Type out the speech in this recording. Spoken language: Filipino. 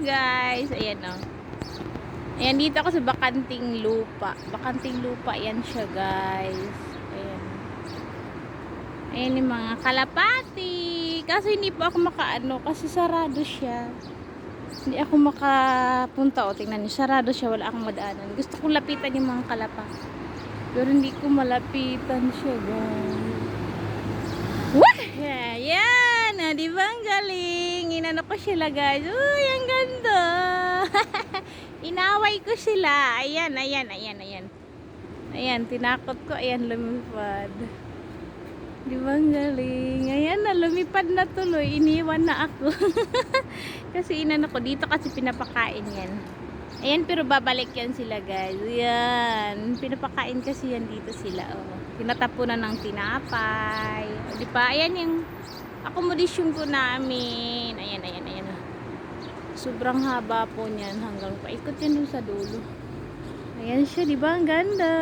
guys. Ayan oh. Ayan, dito ako sa bakanting lupa. Bakanting lupa yan siya, guys. Ayan. Ayan yung mga kalapati. Kaso hindi pa ako makaano kasi sarado siya. Hindi ako makapunta. O, tingnan niyo. Sarado siya. Wala akong madaanan. Gusto kong lapitan yung mga kalapati. Pero hindi ko malapitan siya, guys. Wah! Ayan! Ah, di ba ang galing? Inano ko sila, guys. Uy, ang ganda! Inaway ko sila. Ayan, ayan, ayan, ayan. Ayan, tinakot ko. Ayan, lumipad. Di ba ang galing? Ayan na, lumipad na tuloy. Iniwan na ako. kasi inano ko, dito kasi pinapakain yan. Ayan, pero babalik yan sila, guys. Ayan. Pinapakain kasi yan dito sila, oh. Tinatapunan ng tinapay. Di ba? Ayan yung accommodation ko namin. Ayan. Sobrang haba po niyan hanggang paikot yan sa dulo. Ayan siya, di ba? Ang ganda.